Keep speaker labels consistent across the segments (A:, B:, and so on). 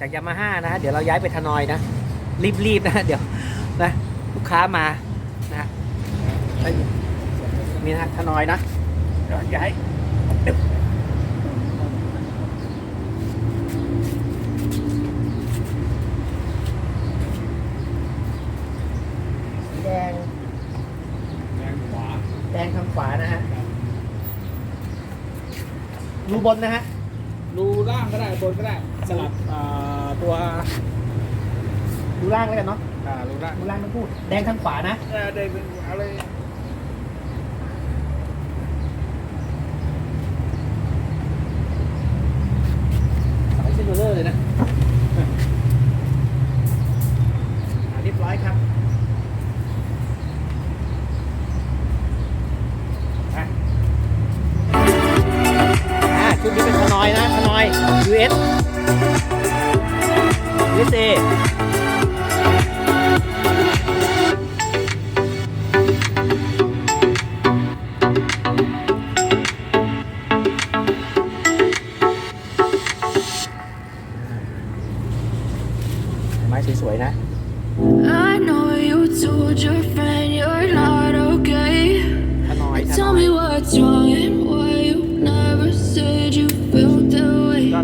A: จากยามาฮ่านะฮะเดี๋ยวเราย้ายไปทานอยนะรีบๆนะฮะเดี๋ยวนะลูกค้ามานะฮะแล้วนี่นะฮะทานอยนะเดี๋ยวย้ายเดี๋ยวสีแดง
B: แรงขวา
A: แดงทางขวานะฮะรูบนนะฮะ
B: รูล่างก็ได้บนก็ได้สลับอ่า ตัว
A: รูล่างแล้วกันเนาะ
B: อ่ารูล่าง
A: รูล่างทั้งคู่แดงทางขวานะ
B: เออเด็กเป็นขวาเลย
A: สายเซนโรลเลอร์เลยนะอ่าเรียบร้อยครับอะอ่าชุดนี้เป็นขนอยนะขนอย US USA ไ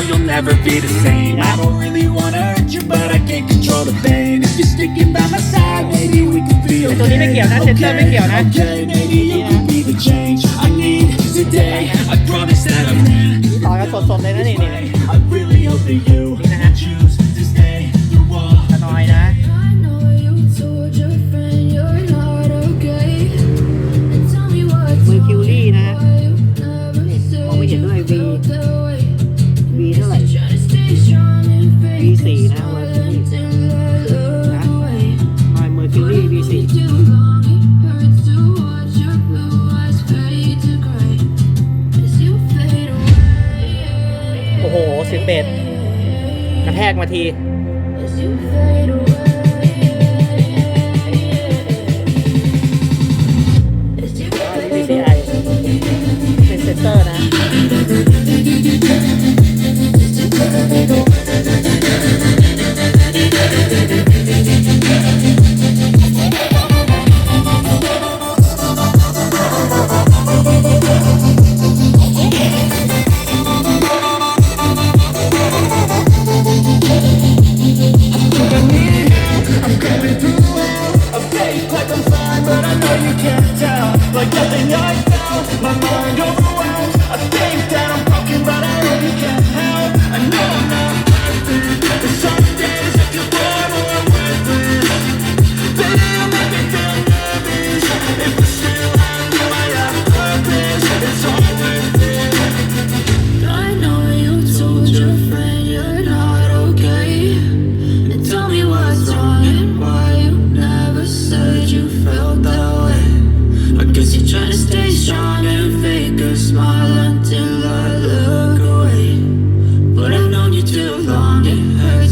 C: no you'll never be the same I don't really wanna hurt you but I can't control the pain If you're sticking by my side, maybe we can be
A: ไอ้ตัวนี้ไม่
C: okay
A: เกี่ยวนะเซ็นเตอร์ไม่เกี่ยวนะ
C: Okay, maybe you could be the change I need today I promise that I'm in
A: ต่อกันสดๆเลยนะนี่นี่นี่
C: I really hope that you choose to stay through all
A: ขนอยนะ
D: ก
A: ระ
D: แท
A: กมาที
D: myself.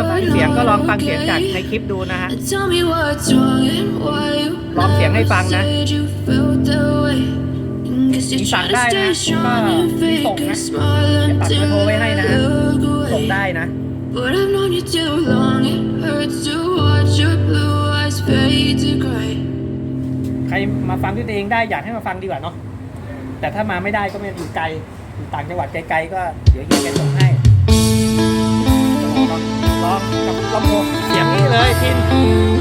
A: มาฟังเสียงก็ลองฟังเสียงจากในคลิปดูนะฮะ
D: And tell me what's wrong and why you
A: ลองเสียงให้ฟังนะ
D: said you felt that way. And guess
A: มี
D: you're
A: สั่ง
D: trying
A: ได้
D: to
A: นะ
D: stay
A: ก็
D: strong and
A: มี
D: fake
A: ส่ง
D: a
A: นะ
D: smile
A: เดี๋ยวปัก
D: until
A: เบอร์โทรไว้ให้นะ
D: I
A: ฮะ
D: look
A: ส่ง
D: away.
A: ได้นะ
D: But I've known you too long. It hurts to watch your blue eyes fade to gray.
A: ใครมาฟังด้วยตัวเองได้อยากให้มาฟังดีกว่าเนาะแต่ถ้ามาไม่ได้ก็ไม่อยู่ไกลอยู่ต่างจังหวัดไกลๆก็เดี๋ยวเฮียแกส่งให้ ร้องกับลำโพงเสียงนี้เลยทิน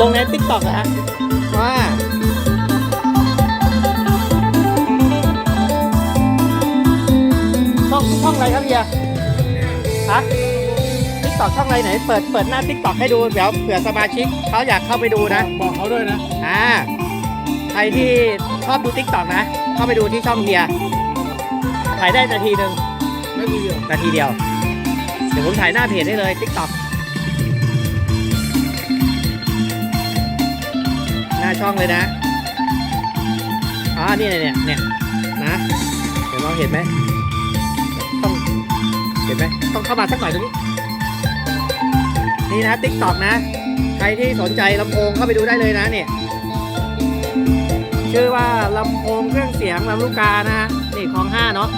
A: ลงในติ๊กต็อกนะฮะว่าช่องช่องอะไรครับเฮียฮะติ๊กต็อกช่องอะไรไหน เปิดเปิดหน้าติ๊กต็อกให้ดูเดี๋ยวเผื่อสมาชิกเขาอยากเข้าไปดูนะ
B: บอกเขาด้วยนะ
A: อ่า ใครที่ชอบดูติ๊กต็อกนะ เข้าไปดูที่ช่องเฮียถ่ายได้นาทีหนึ่ง
B: ไม่มีเหรอ
A: นาทีเดียว เดี๋ยวผมถ่ายหน้าเพจได้เลยติ๊กต็อก ช่องเลยนะอ๋อนี่เนี่ยเนี่ยเนี่ยนะเดี๋ยวมองเห็นไหมต้องเห็นไหมต้องเข้ามาสักหน่อยตรงนี้นี่นะติ๊กต็อกนะ ใครที่สนใจลำโพงเข้าไปดูได้เลยนะเนี่ยชื่อว่าลำโพงเครื่องเสียงลำลูกกานะฮะนี่ของห้าเนาะ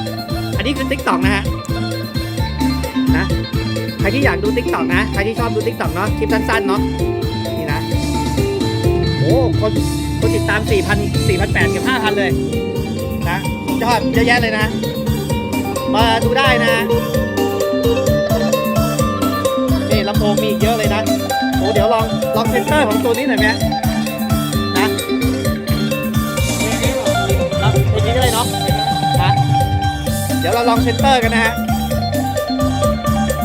A: อันนี้คือติ๊กต็อกนะฮะนะใครที่อยากดูติ๊กต็อกนะใครที่ชอบดูติ๊กต็อกเนาะคลิปสั้นๆเนาะ โอ้คนคนติดตาม 4,000 4,800กับ5,000 เลยนะยอดเยอะแยะเลยนะ มาดูได้นะนี่ลำโพงมีเยอะเลยนะโอ้เดี๋ยวลองลองเซนเตอร์ของตัวนี้หน่อยไหมนะรับเพลงนี้ก็เลยเนาะนะเดี๋ยวเราลองเซนเตอร์กันนะฮะ